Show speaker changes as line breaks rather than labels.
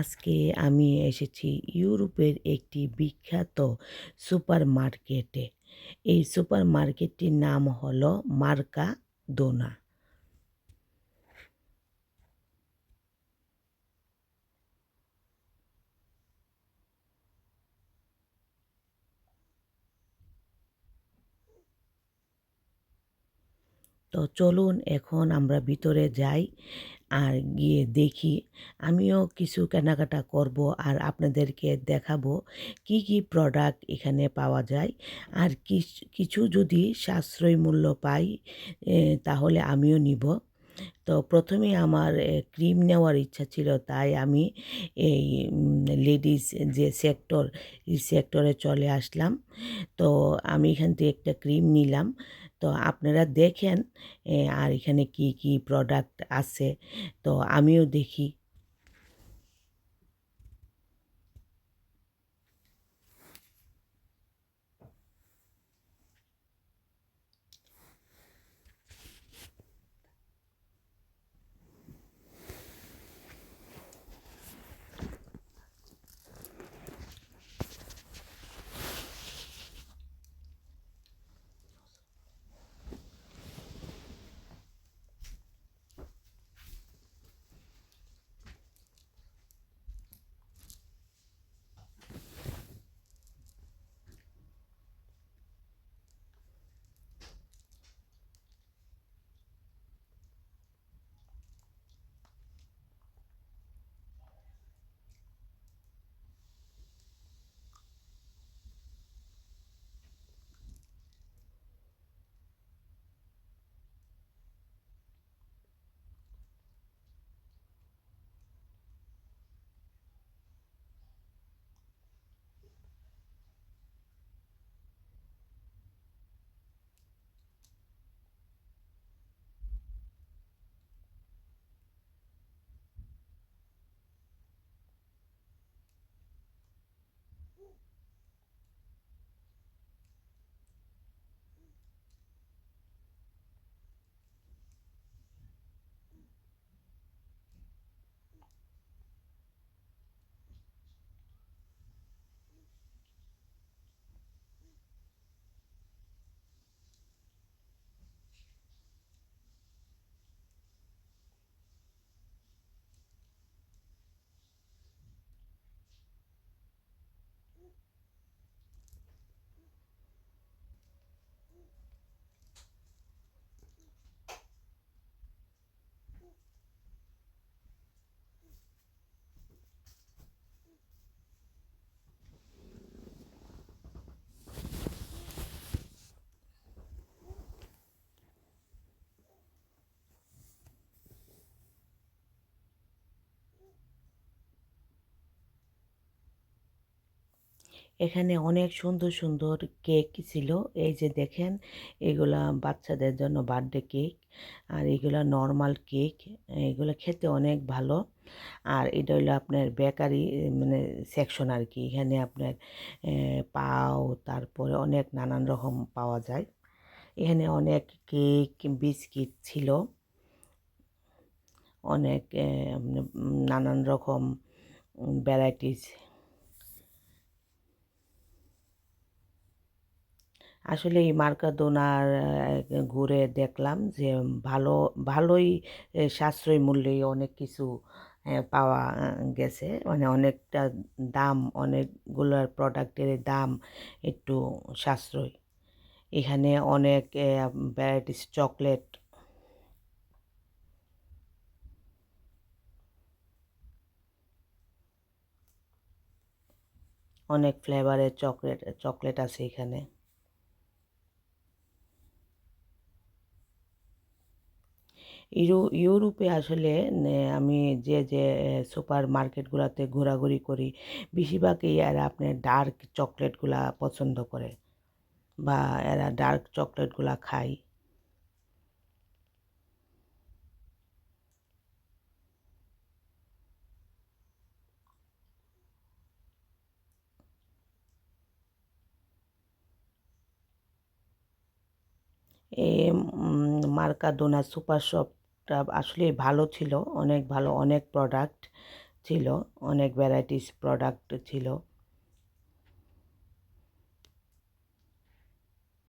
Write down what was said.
আজকে আমি এসেছি ইউরোপের একটি বিখ্যাত সুপার মার্কেটে এই সুপার মার্কেটটির নাম হলো মার্কা দোনা। তো চলুন এখন আমরা ভিতরে যাই। আর গিয়ে দেখি আমিও কিছু কেনাকাটা করব আর আপনাদেরকে দেখাবো কি কি প্রোডাক্ট এখানে পাওয়া যায়। আর কিছু যদি সাশ্রয় মূল্য পাই তাহলে আমিও নিব। তো প্রথমে আমার ক্রিম নেওয়ার ইচ্ছা ছিল, তাই আমি এই লেডিস যে সেক্টর, এই সেক্টরে চলে আসলাম। তো আমি এখান থেকে একটা ক্রিম নিলাম। তো আপনারা দেখেন আর এখানে কি কি প্রোডাক্ট আছে। তো আমিও দেখি। এখানে অনেক সুন্দর সুন্দর কেক ছিল। এই যে দেখেন, এগুলা বাচ্চাদের জন্য বার্থডে কেক আর এগুলা নর্মাল কেক এগুলো খেতে অনেক ভালো। আর এটা হলো আপনার বেকারি মানে সেকশন আর কি এখানে আপনার পাও, তারপরে অনেক নানান রকম পাওয়া যায়। এখানে অনেক কেক বিস্কিট ছিল। অনেক নানান রকম ভ্যারাইটিস আসলে এই মার্কাদোনার ঘুরে দেখলাম যে ভালো, ভালোই সাশ্রয়ী মূল্যে অনেক কিছু পাওয়া গেছে। মানে অনেকটা দাম, অনেকগুলোর প্রোডাক্টের দাম একটু সাশ্রয়। এখানে অনেক ভ্যারাইটিস চকলেট। অনেক ফ্লেভারের চকলেট চকলেট আছে এখানে। ইউরো ইউরোপে আসলে আমি যে যে সুপার মার্কেটগুলোতে ঘোরাঘুরি করি, বেশিরভাগই এরা আপনার ডার্ক চকলেটগুলা পছন্দ করে বা এরা ডার্ক চকলেটগুলা খায়। এই মার্কা দোনা শপটা আসলে ভালো ছিল অনেক ভালো অনেক প্রোডাক্ট ছিল অনেক ভ্যারাইটিস প্রোডাক্ট ছিল।